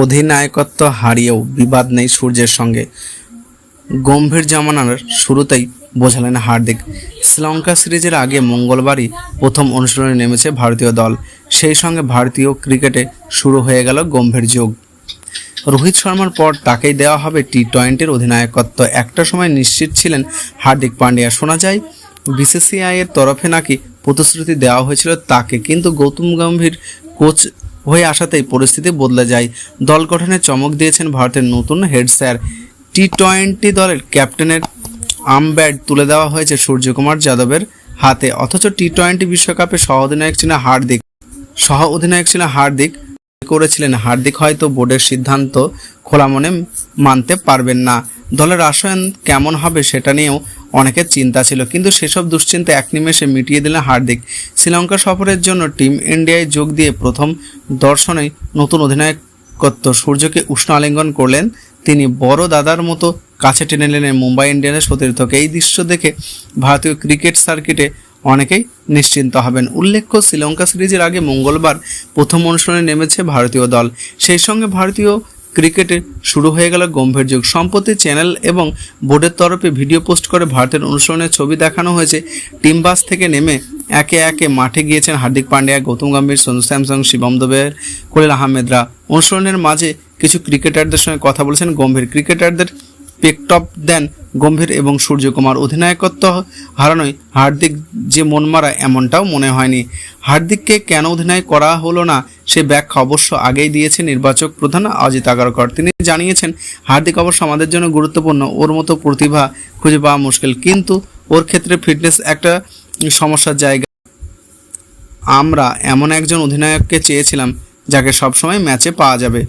অধিনায়কত্ব হারিয়েও বিবাদ নেই সূর্যের সঙ্গে। গম্ভীর জামানার শুরুতেই বোঝালেন হার্দিক। শ্রীলঙ্কা সিরিজের আগে মঙ্গলবারই প্রথম অনুশীলনে নেমেছে ভারতীয় দল। সেই সঙ্গে ভারতীয় ক্রিকেটে শুরু হয়ে গেল গম্ভীর যুগ। রোহিত শর্মার পর তাকেই দেওয়া হবে টি টোয়েন্টির অধিনায়কত্ব। একটা সময় নিশ্চিত ছিলেন হার্দিক পান্ডিয়া। শোনা যায় বিসিসিআই এর তরফে নাকি প্রতিশ্রুতি দেওয়া হয়েছিল তাকে, কিন্তু গৌতম গম্ভীর কোচ হয়ে আসাতেই পরিস্থিতি বদলে যায়। দল গঠনে চমক দিয়েছেন ভারতের নতুন হেড স্যার। টি টোয়েন্টি দলের ক্যাপ্টেনের আর্ম ব্যাট তুলে দেওয়া হয়েছে সূর্যকুমার যাদবের হাতে। অথচ টি টোয়েন্টি বিশ্বকাপে সহ অধিনায়ক ছিলেন হার্দিক। সহ অধিনায়ক ছিলেন হার্দিক। করেছিলেন হার্দিক হয়তো বোর্ডের সিদ্ধান্ত খোলা মনে মানতে পারবেন না। দলের আশায়ন কেমন হবে সেটা নিয়েও অনেকের চিন্তা ছিল, কিন্তু সেসব দুশ্চিন্তা এক নিমেষে মিটিয়ে দিলেন হার্দিক। শ্রীলঙ্কা সফরের জন্য টিম ইন্ডিয়ায় যোগ দিয়ে প্রথম দর্শনেই নতুন অধিনায়কত্ব সূর্যকে উষ্ণ আলিঙ্গন করলেন তিনি। বড় দাদার মতো কাছে টেনে নিলেন মুম্বাই ইন্ডিয়ানের সতীর্থকে এই দৃশ্য দেখে ভারতীয় ক্রিকেট সার্কিটে অনেকেই নিশ্চিন্ত হবেন। উল্লেখ্য, শ্রীলঙ্কা সিরিজের আগে মঙ্গলবার প্রথম অনুশীলনে নেমেছে ভারতীয় দল। সেই সঙ্গে ভারতীয় ক্রিকেটে শুরু হয়ে গেল গম্ভীর যুগ। সম্প্রতি চ্যানেল এবং বোর্ডের তরফে ভিডিও পোস্ট করে ভারতের অনুশীলনের ছবি দেখানো হয়েছে। টিম বাস থেকে নেমে একে একে মাঠে গিয়েছেন হার্দিক পান্ডিয়া, গৌতম গম্ভীর সনু স্যামসং, শিবম দুবে কলিল আহমেদরা। অনুশীলনের মাঝে কিছু ক্রিকেটারদের সঙ্গে কথা বলেছেন গম্ভীর। ক্রিকেটারদের পেকটপ দেন গম্ভীর এবং সূর্যকুমার অধিনায়কত্ব হারানোয় হার্দিক যে মন মারা এমনটাও মনে হয়নি। হার্দিককে কেন অধিনায়ক করা হলো না, সে ব্যাখ্যা অবশ্য আগেই দিয়েছে নির্বাচক প্রধান অজিত আগারকর। তিনি জানিয়েছেন, হার্দিক অবশ্য আমাদের জন্য গুরুত্বপূর্ণ, ওর মতো প্রতিভা খুঁজে পাওয়া মুশকিল, কিন্তু ওর ক্ষেত্রে ফিটনেস একটা সমস্যার জায়গা। আমরা এমন একজন অধিনায়ককে চেয়েছিলাম, যাকে সবসময় ম্যাচে পাওয়া যাবে।